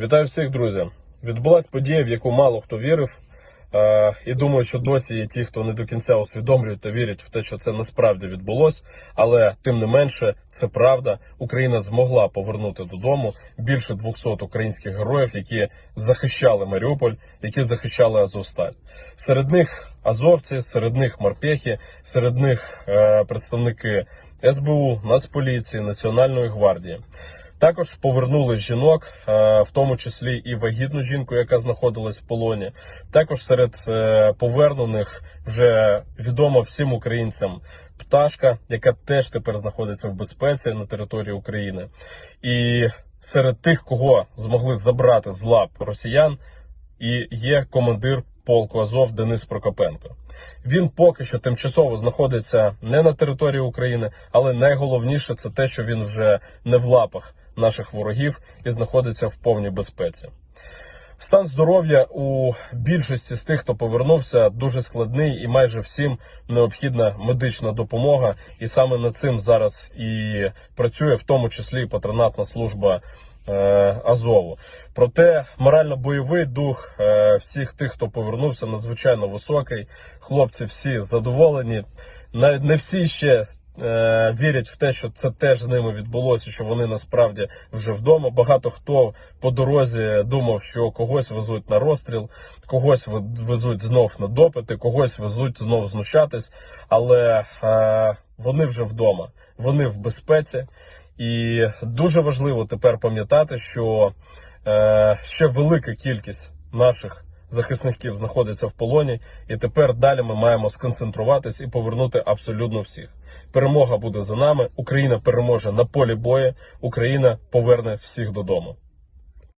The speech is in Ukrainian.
Вітаю всіх, друзі! Відбулась подія, в яку мало хто вірив. Е, і думаю, що досі є ті, хто не до кінця усвідомлюють та вірять в те, що це насправді відбулось. Але тим не менше, це правда. Україна змогла повернути додому більше 200 українських героїв, які захищали Маріуполь, які захищали Азовсталь. Серед них азовці, серед них морпехи, серед них е, представники СБУ, Нацполіції, Національної гвардії. Також повернули жінок, е, в тому числі і вагітну жінку, яка знаходилась в полоні. Також серед е, повернених вже відомо всім українцям пташка, яка теж тепер знаходиться в безпеці на території України. І серед тих, кого змогли забрати з лап росіян, і є командир полку Азов Денис Прокопенко. Він поки що тимчасово знаходиться не на території України, але найголовніше це те, що він вже не в лапах наших ворогів і знаходиться в повній безпеці. Стан здоров'я у більшості з тих, хто повернувся, дуже складний, і майже всім необхідна медична допомога. І саме над цим зараз і працює, в тому числі і патронатна служба е, Азову. Проте морально-бойовий дух е, всіх тих, хто повернувся, надзвичайно високий. Хлопці всі задоволені. Навіть не всі ще вірять в те, що це теж з ними відбулося, що вони насправді вже вдома. Багато хто по дорозі думав, що когось везуть на розстріл, когось везуть знов на допити, когось везуть знов знущатись, але е, вони вже вдома, вони в безпеці. І дуже важливо тепер пам'ятати, що е, ще велика кількість наших захисників знаходиться в полоні, і тепер далі ми маємо сконцентруватись і повернути абсолютно всіх. Перемога буде за нами. Україна переможе на полі бою. Україна поверне всіх додому.